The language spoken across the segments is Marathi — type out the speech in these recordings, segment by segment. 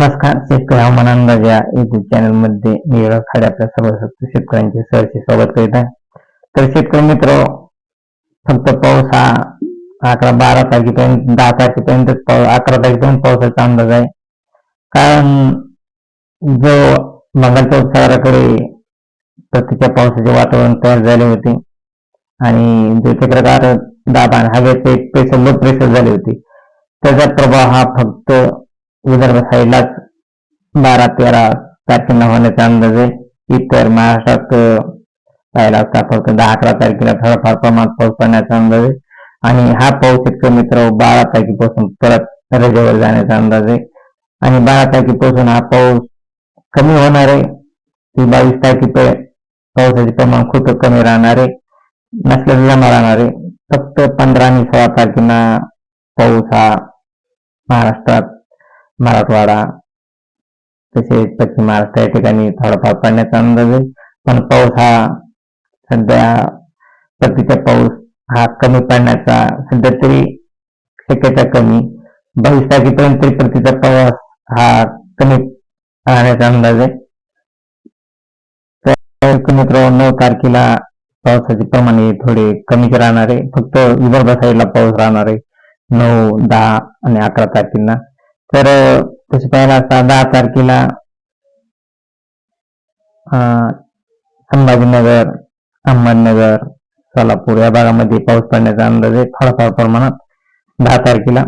नमस्कार. शेतकरी हवामान अंदाज या युट्यूब चॅनलमध्ये मी खाडे आपल्या सर्व शेतकऱ्यांचे सहर्ष स्वागत करीत आहे. तर शेतकरी मित्र फक्त पाऊस हा अकरा बारा तारखेपर्यंत दहा तारखेपर्यंत पाऊस अकरा तारखेपर्यंत पावसाचा अंदाज आहे. कारण जो बंगालच्या उपसागराकडे प्रतीच्या पावसाचे वातावरण तयार झाले होते आणि जो चक्रकार दाब आणि हवेचे प्रेशर लो प्रेशर झाले होते. त्याचा प्रभाव हा फक्त विदर्भ साईडलाच बारा तेरा तारखेला होण्याचा अंदाज आहे. इतर महाराष्ट्रात पाहिला असता फक्त दहा अकरा तारखेला थोडाफार प्रमाणात पाऊस पडण्याचा अंदाज आहे. आणि हा पाऊस शेतकरी मित्र बारा तारखेपासून परत रजेवर जाण्याचा अंदाज आहे. आणि बारा तारखेपासून हा पाऊस कमी होणार आहे. ती बावीस तारखेपर्यंत पावसाचे प्रमाण खूप कमी राहणार आहे. नसल्यास जमा राहणार आहे. फक्त पंधरा आणि सोळा तारखेला पाऊस हा महाराष्ट्रात मराठवाडा तसेच पश्चिम महाराष्ट्र या ठिकाणी थोडाफार पडण्याचा अंदाज आहे. पण पाऊस हा सध्या परतीचा पाऊस हा कमी पडण्याचा सध्या तरी शक्यता कमी. बावीस तारखेपर्यंत तरी परतीचा पाऊस हा कमी राहण्याचा अंदाज आहे. मित्र नऊ तारखेला पावसाचे प्रमाण थोडे कमीच राहणार आहे. फक्त विदर्भ साईडला पाऊस राहणार आहे. नऊ दहा आणि अकरा तारखेला तर तसे पाहिला असता दहा तारखेला संभाजीनगर अहमदनगर सोलापूर या भागामध्ये पाऊस पडण्याचा अंदाज आहे थोडाफार प्रमाणात दहा तारखेला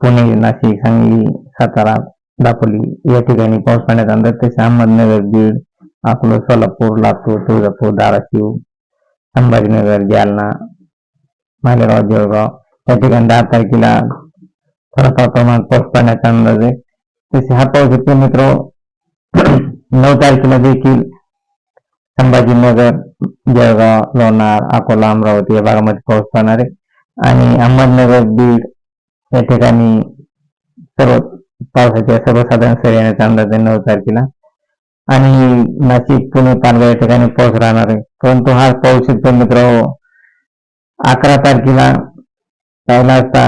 पुणे नाशिक सांगली सातारा दापोली या ठिकाणी पाऊस पडण्याचा अंदाज तसे अहमदनगर बीड अकोला सोलापूर लातूर तुळजापूर धाराशिव संभाजीनगर जालना मालेगाव जळगाव या ठिकाणी दहा तारखेला थोडाफार प्रमाणात पाऊस पडण्याचा अंदाज आहे तसे हा पाऊस येतो मित्र. नऊ तारखेला देखील संभाजीनगर जळगाव लोणार अकोला अमरावती या भागामध्ये पाऊस पडणार आहे. आणि अहमदनगर बीड या ठिकाणी सर्व पावसाच्या सर्वसाधारण सरी येण्याचा अंदाज आहे नऊ तारखेला. आणि नाशिक पुणे पालघर या ठिकाणी पाऊस राहणार आहे. परंतु हा पाऊस येतो मित्र हो. अकरा तारखेला पहिला असता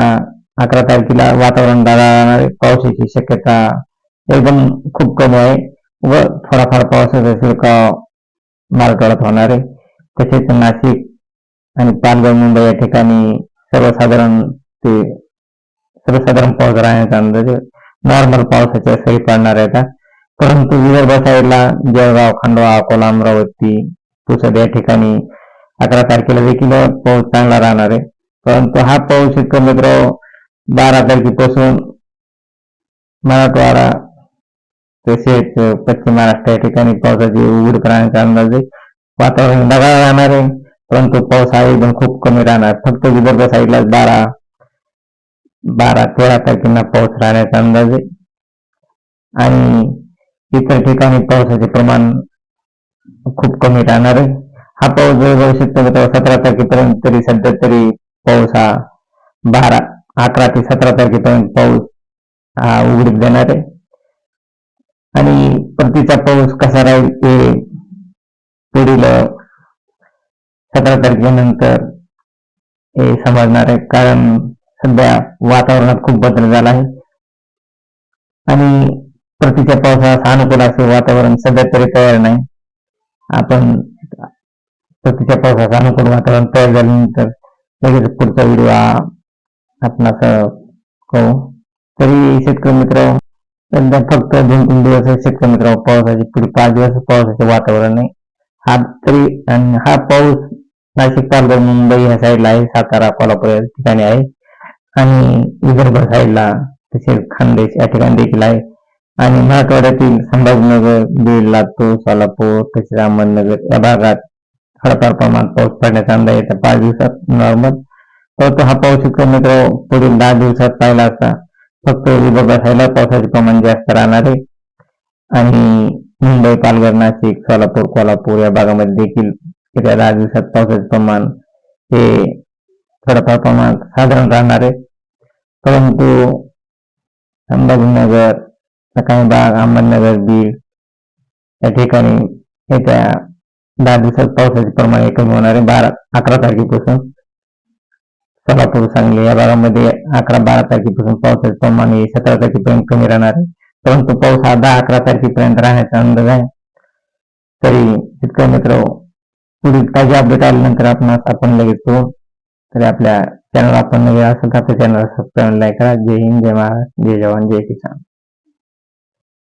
अकरा तारखेला वातावरण ढगाळ पावसाची शक्यता एकदम खूप कमी आहे व थोडाफार पावसाचा शिरकाव मराठवाड्यात होणार आहे. तसेच नाशिक आणि पालघर मुंबई या ठिकाणी सर्वसाधारण ते सर्वसाधारण पाऊस राहण्याचा अंदाज नॉर्मल पावसाच्या सरी पडणार आहेत परंतु विदर्भ साईडला जळगाव खंडवा अकोला अमरावती पुसद या ठिकाणी अकरा तारखेला देखील पाऊस चांगला राहणार आहे. परंतु हा पाऊस इतकं मित्र बारा तारखेपासून मराठवाडा तसेच पश्चिम महाराष्ट्र या ठिकाणी पावसाची उघड राहण्याचा अंदाज आहे. वातावरण ढगाळ राहणार आहे परंतु पाऊस हा एकदम खूप कमी राहणार. फक्त विदर्भ साईडला बारा बारा तेरा तारखेला पाऊस राहण्याचा अंदाज आहे. आणि इतर ठिकाणी पावसाचे प्रमाण खूप कमी राहणार आहे. हा पाऊस जवळजवळ शेतकरी सतरा तारखेपर्यंत तरी सध्या तरी पाऊस हा बारा अकरा ते सतरा तारखेपर्यंत पाऊस हा उघडीत देणार आहे. आणि परतीचा पाऊस कसा राहील ते पुढील सतरा तारखेनंतर हे समजणार आहे. कारण सध्या वातावरणात खूप बदल झाला आहे. आणि परतीच्या पावसाला अनुकूल असे वातावरण सध्या तरी तयार नाही. आपण परतीच्या पावसाचं अनुकूल वातावरण तयार झाल्यानंतर लगेच पुढचा व्हिडिओ आपणास कळू तरी शेतकरी मित्र सध्या फक्त दोन तीन दिवस शेतकरी मित्र पावसाचे पुढे पाच दिवस पावसाचे वातावरण आहे. हा तरी आणि हा पाऊस नाशिक पालघर मुंबई ह्या साईडला आहे सातारा कोल्हापूर या ठिकाणी आहे. आणि विदर्भ साईडला तसेच खानदेश या ठिकाणी देखील आहे. आणि मराठवाड्यातील संभाजीनगर बीड लातूर सोलापूर तसेच अहमदनगर या भागात थोडाफार प्रमाणात पाऊस पडण्याचा अंदाज येत्या पाच दिवसात नॉर्मल परंतु हा पाऊस इतका मित्र पुढील दहा दिवसात पाहिला असता फक्त विदर्भ साईडला पावसाचे प्रमाण जास्त राहणार आहे. आणि मुंबई पालघर नाशिक सोलापूर कोल्हापूर या भागामध्ये देखील येत्या दहा दिवसात पावसाचे प्रमाण हे थोडंफार प्रमाणात साधारण राहणार आहे. परंतु संभाजीनगर सकाळी भाग अहमदनगर बीड या ठिकाणी येत्या दहा दिवसात पावसाचे प्रमाण हे कमी होणार आहे बारा अकरा तारखेपासून. सोलापूर सांगली या भागामध्ये अकरा बारा तारखेपासून पावसाचे प्रमाण हे सतरा तारखेपर्यंत कमी राहणार आहे. परंतु पाऊस हा दहा अकरा तारखेपर्यंत राहण्याचा अंदाज आहे. तरी शेतकरी मित्र पुढील ताजे अपडेट आल्यानंतर आपण आपण लगेच तो तरी आपल्या चॅनल आपण नवीन असेल तर आपल्या चॅनल सबस्क्राईब लाईक करा. जय हिंद जय महाराज जय जवान जय किसान.